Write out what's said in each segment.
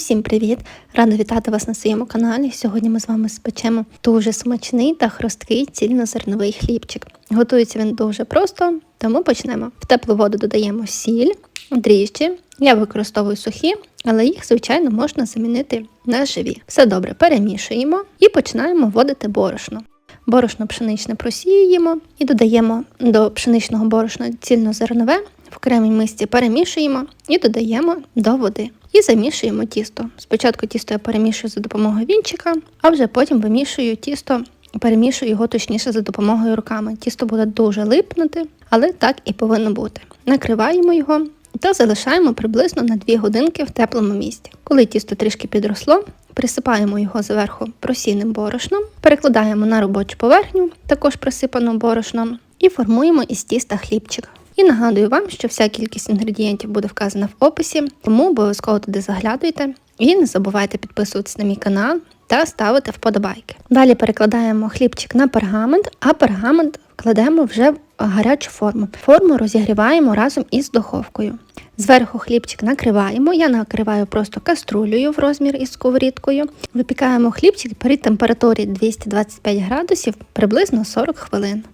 Усім привіт! Рада вітати вас на своєму каналі. Сьогодні ми з вами спечемо дуже смачний та хрусткий цільнозерновий хлібчик. Готується він дуже просто, тому почнемо. В теплу воду додаємо сіль, дріжджі. Я використовую сухі, але їх, звичайно, можна замінити на живі. Все добре перемішуємо і починаємо вводити борошно. Борошно пшеничне просіюємо і додаємо до пшеничного борошна цільнозернове, в окремій мисці перемішуємо і додаємо до води. І замішуємо тісто. Спочатку тісто я перемішую за допомогою вінчика, а вже потім вимішую тісто, перемішую його точніше за допомогою руками. Тісто буде дуже липнути, але так і повинно бути. Накриваємо його та залишаємо приблизно на 2 годинки в теплому місці. Коли тісто трішки підросло, присипаємо його зверху просійним борошном, перекладаємо на робочу поверхню, також присипану борошном, і формуємо із тіста хлібчик. І нагадую вам, що вся кількість інгредієнтів буде вказана в описі, тому обов'язково туди заглядуйте і не забувайте підписуватись на мій канал та ставити вподобайки. Далі перекладаємо хлібчик на пергамент, а пергамент кладемо вже в гарячу форму. Форму розігріваємо разом із духовкою. Зверху хлібчик накриваємо, я накриваю просто каструлею в розмір із сковорідкою. Випікаємо хлібчик при температурі 225 градусів приблизно 40 хвилин.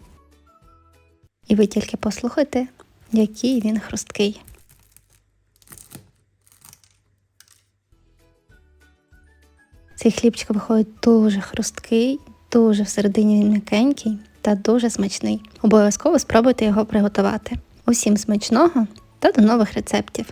І ви тільки послухайте, який він хрусткий. Цей хлібчик виходить дуже хрусткий, дуже всередині він м'якенький та дуже смачний. Обов'язково спробуйте його приготувати. Усім смачного та до нових рецептів!